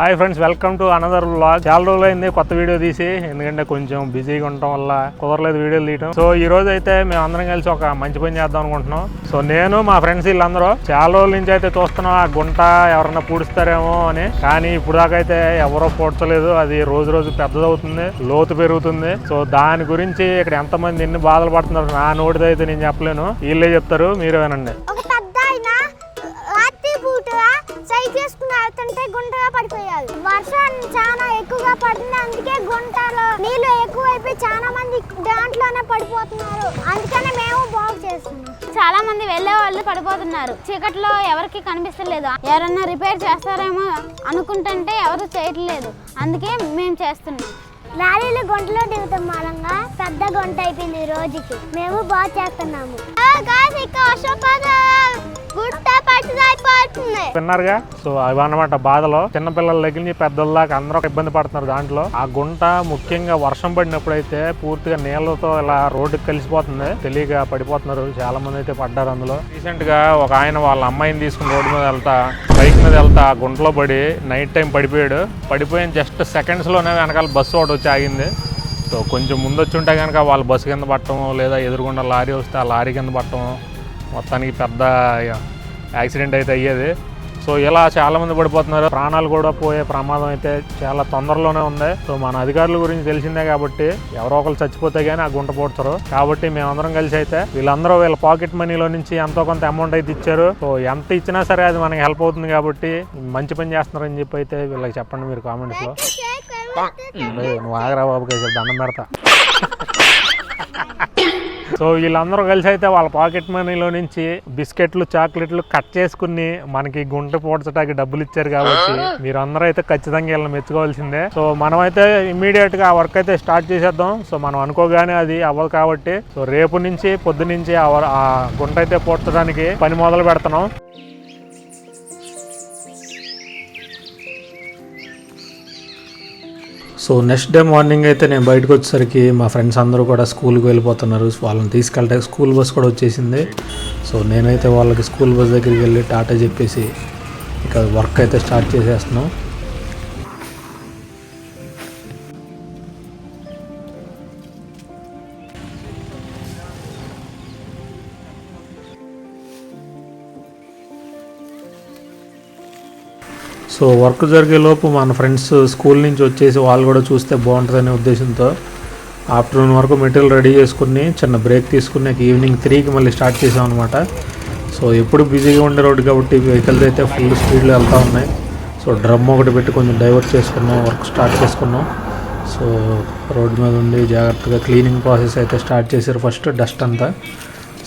Hi friends welcome to another vlog చాలా రోజులైంది కొత్త వీడియో తీసి. ఎందుకంటే కొంచెం బిజీగా ఉండటం వల్ల కుదరలేదు వీడియోలు తీయటం. సో ఈ రోజు అయితే మేము అందరం కలిసి ఒక మంచి పని చేద్దాం అనుకుంటున్నాం. సో నేను మా ఫ్రెండ్స్ వీళ్ళందరూ చాలా రోజుల నుంచి అయితే చూస్తున్నాం ఆ గుంట ఎవరన్నా పూడుస్తారేమో అని. కానీ ఇప్పుడు దాకా అయితే ఎవరో పూడ్చలేదు. అది రోజు రోజు పెద్దదవుతుంది లోతు పెరుగుతుంది. సో దాని గురించి ఇక్కడ ఎంతమంది ఎన్ని బాధలు పడుతున్నారు నా నోటిదైతే నేను చెప్పలేను. వీళ్ళే చెప్తారు మీరే వినండి. పడిపోయారు. వర్షం చాలా ఎక్కువగా పడుతుంది అందుకే గుంటలో నీళ్ళు ఎక్కువైపోయి చాలా మంది దాంట్లోనే పడిపోతున్నారు. అందుకనే మేము బాగు చేస్తున్నాం. చాలా మంది వెళ్ళే వాళ్ళు పడిపోతున్నారు. చీకట్లో ఎవరికి కనిపిస్తలేదు. ఎవరన్నా రిపేర్ చేస్తారేమో అనుకుంటుంటే ఎవరు చేయట్లేదు. అందుకే మేము చేస్తున్నాం. లారీలు గుంటలో దిగుతాం మూలంగా పెద్ద గుంట అయిపోయింది రోజుకి. మేము బాగు చేస్తున్నాము. విన్నారుగా? సో అవి అన్నమాట బాధలో చిన్నపిల్లల దగ్గర నుంచి పెద్దల దాకా అందరూ ఇబ్బంది పడుతున్నారు దాంట్లో. ఆ గుంట ముఖ్యంగా వర్షం పడినప్పుడు అయితే పూర్తిగా నీళ్ళతో ఇలా రోడ్డుకి కలిసిపోతుంది. తెలియక పడిపోతున్నారు. చాలా మంది అయితే పడ్డారు అందులో. రీసెంట్గా ఒక ఆయన వాళ్ళ అమ్మాయిని తీసుకుని రోడ్డు మీద వెళ్తా బైక్ మీద వెళ్తా ఆ గుంటలో పడి నైట్ టైం పడిపోయాడు. పడిపోయిన జస్ట్ సెకండ్స్లోనే వెనకాల బస్సు ఒకటి వచ్చి ఆగింది. సో కొంచెం ముందు వచ్చి ఉంటే కనుక వాళ్ళు బస్సు కింద పట్టడం లేదా ఎదురుగుండా లారీ వస్తే ఆ లారీ కింద పట్టడం మొత్తానికి పెద్ద యాక్సిడెంట్ అయితే అయ్యేది. సో ఇలా చాలా మంది పడిపోతున్నారు. ప్రాణాలు కూడా పోయే ప్రమాదం అయితే చాలా తొందరలోనే ఉంది. సో మన అధికారుల గురించి తెలిసిందే కాబట్టి ఎవరో ఒకరు చచ్చిపోతే గానీ ఆ గుంట పోడ్చరు. కాబట్టి మేమందరం కలిసి అయితే వీళ్ళందరూ వీళ్ళ పాకెట్ మనీలో నుంచి ఎంతో కొంత అమౌంట్ అయితే ఇచ్చారు. సో ఎంత ఇచ్చినా సరే అది మనకి హెల్ప్ అవుతుంది కాబట్టి మంచి పని చేస్తున్నారని చెప్పి అయితే వీళ్ళకి చెప్పండి మీరు కామెంట్స్లో ఏయ్, నువ్వు ఆగరా బాబు కేసు దండం పెడతా. సో వీళ్ళందరూ కలిసి అయితే వాళ్ళ పాకెట్ మనీలో నుంచి బిస్కెట్లు చాక్లెట్లు కట్ చేసుకుని మనకి గుంట పోడ్చడానికి డబ్బులు ఇచ్చారు కాబట్టి మీరందరూ అయితే ఖచ్చితంగా వీళ్ళని మెచ్చుకోవాల్సిందే. సో మనం అయితే ఇమీడియట్గా ఆ వర్క్ అయితే స్టార్ట్ చేసేద్దాం. సో మనం అనుకోగానే అది అవ్వదు కాబట్టి సో రేపు నుంచి పొద్దు నుంచి ఆ గుంట అయితే పోడ్చడానికి పని మొదలు పెడుతున్నాం. సో నెక్స్ట్ డే మార్నింగ్ అయితే నేను బయటకు వచ్చేసరికి మా ఫ్రెండ్స్ అందరూ కూడా స్కూల్కి వెళ్ళిపోతున్నారు. వాళ్ళని తీసుకెళ్ళడానికి స్కూల్ బస్ కూడా వచ్చేసింది. సో నేనైతే వాళ్ళకి స్కూల్ బస్ దగ్గరికి వెళ్ళి టాటా చెప్పేసి ఇక వర్క్ అయితే స్టార్ట్ చేసేస్తున్నాం. సో వర్క్ జరిగే లోపు మన ఫ్రెండ్స్ స్కూల్ నుంచి వచ్చేసి వాళ్ళు కూడా చూస్తే బాగుంటుందనే ఉద్దేశంతో ఆఫ్టర్నూన్ వరకు మెటీరియల్ రెడీ చేసుకుని చిన్న బ్రేక్ తీసుకుని ఈవినింగ్ త్రీకి మళ్ళీ స్టార్ట్ చేసాం అనమాట సో ఎప్పుడు బిజీగా ఉండే రోడ్డు కాబట్టి వెహికల్స్ అయితే ఫుల్ స్పీడ్లో వెళ్తూ ఉన్నాయి. సో డ్రమ్ ఒకటి పెట్టి కొంచెం డైవర్ట్ చేసుకున్నాం వర్క్ స్టార్ట్ చేసుకున్నాం. సో రోడ్డు మీద ఉండి జాగ్రత్తగా క్లీనింగ్ ప్రాసెస్ అయితే స్టార్ట్ చేశారు ఫస్ట్ డస్ట్ అంతా.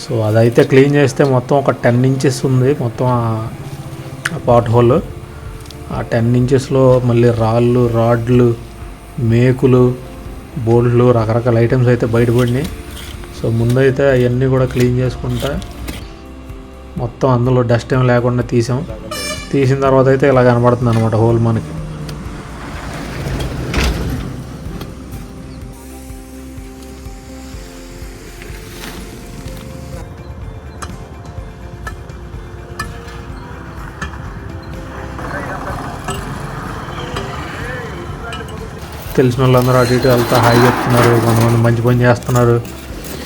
సో అదైతే క్లీన్ చేస్తే మొత్తం ఒక టెన్ ఇంచెస్ ఉంది మొత్తం ఆ పాట్ హోల్. ఆ టెన్ ఇంచెస్లో మళ్ళీ రాళ్ళు రాడ్లు మేకులు బోల్డ్లు రకరకాల ఐటమ్స్ అయితే బయటపడినాయి సో ముందైతే అవన్నీ కూడా క్లీన్ చేసుకుంటా. మొత్తం అందులో డస్ట్ ఏం లేకుండా తీసాం. తీసిన తర్వాత అయితే ఇలా కనబడుతుంది అనమాట హోల్ మనకి. తెలిసిన వాళ్ళందరూ అటు ఇటు వెళ్తా హాయి చెప్తున్నారు కొంతమంది మంచి పని చేస్తున్నారు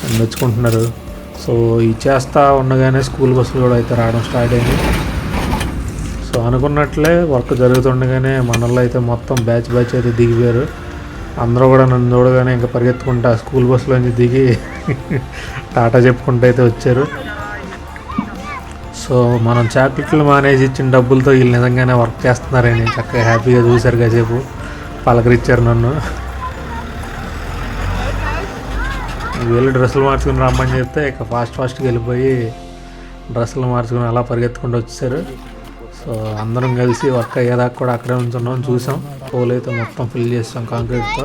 అని మెచ్చుకుంటున్నారు. సో ఇది చేస్తా ఉండగానే స్కూల్ బస్సులు కూడా అయితే రావడం స్టార్ట్ అయింది. సో అనుకున్నట్లే వర్క్ జరుగుతుండగానే మనల్లో అయితే మొత్తం బ్యాచ్ బ్యాచ్ అయితే దిగిపోయారు. అందరూ కూడా నన్ను చూడగానే ఇంకా పరిగెత్తుకుంటా స్కూల్ బస్సులోంచి దిగి టాటా చెప్పుకుంటూ అయితే వచ్చారు. సో మనం చాక్లెట్లు మానేసి ఇచ్చిన డబ్బులతో వీళ్ళు నిజంగానే వర్క్ చేస్తున్నారని చక్కగా హ్యాపీగా చూశారు కాసేపు. పలకరించారు నన్ను. వెళ్ళి డ్రెస్సులు మార్చుకుని రమ్మని చెప్తే ఇక ఫాస్ట్ ఫాస్ట్గా వెళ్ళిపోయి డ్రెస్సులు మార్చుకుని అలా పరిగెత్తుకుంటూ వచ్చేసారు సో అందరం కలిసి వర్క్ అయ్యేదాకా కూడా అక్కడే ఉంచున్నాం చూసాం. పోల్ అయితే మొత్తం ఫిల్ చేస్తాం కాంక్రీట్తో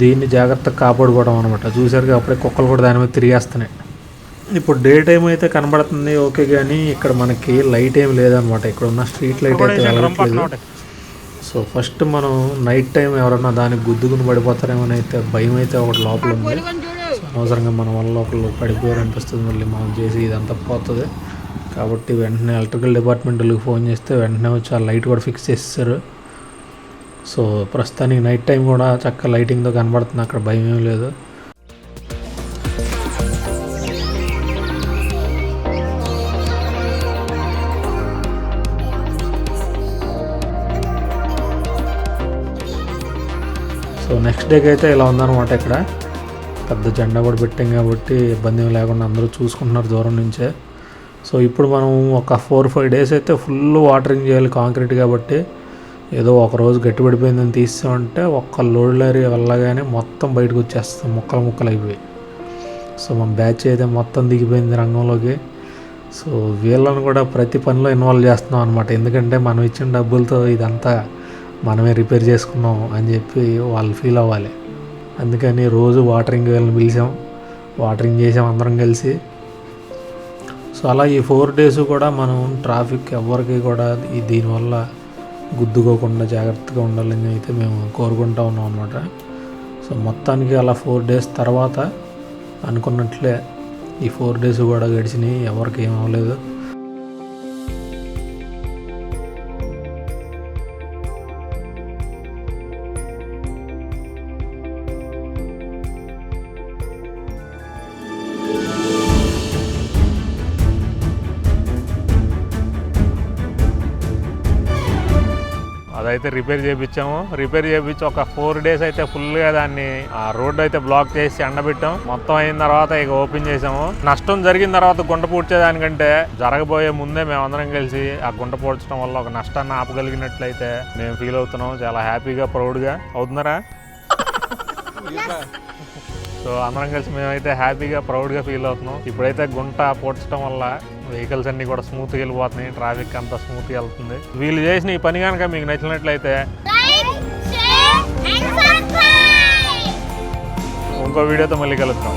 దీన్ని జాగ్రత్తగా కాపాడుకోవడం అనమాట చూసారుగా అప్పుడే కుక్కలు కూడా దాని మీద తిరిగేస్తున్నాయి. ఇప్పుడు డే టైం అయితే కనబడుతుంది ఓకే కానీ ఇక్కడ మనకి లైట్ ఏం లేదనమాట ఇక్కడ ఉన్న స్ట్రీట్ లైట్ అయితే వెళ్ళట్లేదు సో ఫస్ట్ మనం నైట్ టైం ఎవరన్నా దానికి గుద్దుకుని పడిపోతారేమో అయితే భయం అయితే ఒకటి లోపల ఉంది. సో అనవసరంగా మన వల్ల ఒకళ్ళు పడిపోయారు అనిపిస్తుంది మళ్ళీ మనం చేసి ఇదంతా పోతుంది. కాబట్టి వెంటనే ఎలక్ట్రికల్ డిపార్ట్మెంట్కి ఫోన్ చేస్తే వెంటనే వచ్చి ఆ లైట్ కూడా ఫిక్స్ చేస్తారు సో ప్రస్తుతానికి నైట్ టైం కూడా చక్కగా లైటింగ్తో కనబడుతుంది. అక్కడ భయం ఏం లేదు. సో నెక్స్ట్ డేకి అయితే ఇలా ఉందన్నమాట ఇక్కడ. పెద్ద జెండా కూడా పెట్టాం కాబట్టి ఇబ్బంది ఏం లేకుండా అందరూ చూసుకుంటున్నారు దూరం నుంచే. సో ఇప్పుడు మనం ఒక ఫోర్ ఫైవ్ డేస్ అయితే ఫుల్ వాటరింగ్ చేయాలి కాంక్రీట్ కాబట్టి. ఏదో ఒక రోజు గట్టి పడిపోయిందని తీసామంటే ఒక్క లోడ్ లారీ వెళ్ళగానే మొత్తం బయటకు వచ్చేస్తాం. ముక్కలు ముక్కలు అయిపోయి. సో మన బ్యాచ్ అయితే మొత్తం దిగిపోయింది రంగంలోకి. సో వీళ్ళని కూడా ప్రతి పనిలో ఇన్వాల్వ్ చేస్తున్నాం అనమాట ఎందుకంటే మనం ఇచ్చిన డబ్బులతో ఇదంతా మనమే రిపేర్ చేసుకున్నాం అని చెప్పి వాళ్ళు ఫీల్ అవ్వాలి. అందుకని రోజు వాటరింగ్ వీళ్ళని పిలిచాం. వాటరింగ్ చేసాం అందరం కలిసి. సో అలా ఈ ఫోర్ డేస్ కూడా మనం ట్రాఫిక్ ఎవరికి కూడా ఈ దీనివల్ల గుద్దుకోకుండా జాగ్రత్తగా ఉండాలని అయితే మేము కోరుకుంటా ఉన్నాం అనమాట సో మొత్తానికి అలా ఫోర్ డేస్ తర్వాత అనుకున్నట్లే ఈ ఫోర్ డేస్ కూడా గడిచినాయి. ఎవరికి ఏం అవ్వలేదు. అదైతే రిపేర్ చేయించాము రిపేర్ చేయించి ఒక ఫోర్ డేస్ అయితే ఫుల్గా దాన్ని ఆ రోడ్డు అయితే బ్లాక్ చేసి ఎండబెట్టాం. మొత్తం అయిన తర్వాత ఇక ఓపెన్ చేసాము. నష్టం జరిగిన తర్వాత గుంట పూడ్చేదానికంటే జరగబోయే ముందే మేమందరం కలిసి ఆ గుంట పూడ్చడం వల్ల ఒక నష్టాన్ని ఆపగలిగినట్లయితే మేము ఫీల్ అవుతున్నాం. చాలా హ్యాపీగా ప్రౌడ్గా. అవుతున్నారా? సో అందరం కలిసి మేమైతే హ్యాపీగా ప్రౌడ్గా ఫీల్ అవుతున్నాం. ఇప్పుడైతే గుంట పూడ్చడం వల్ల వెహికల్స్ అన్ని కూడా స్మూత్గా వెళ్ళిపోతున్నాయి. ట్రాఫిక్ అంతా స్మూత్గా వెళ్తుంది. వీళ్ళు చేసిన ఈ పని కనుక మీకు నచ్చినట్లయితే ఇంకో వీడియోతో మళ్ళీ కలుద్దాం.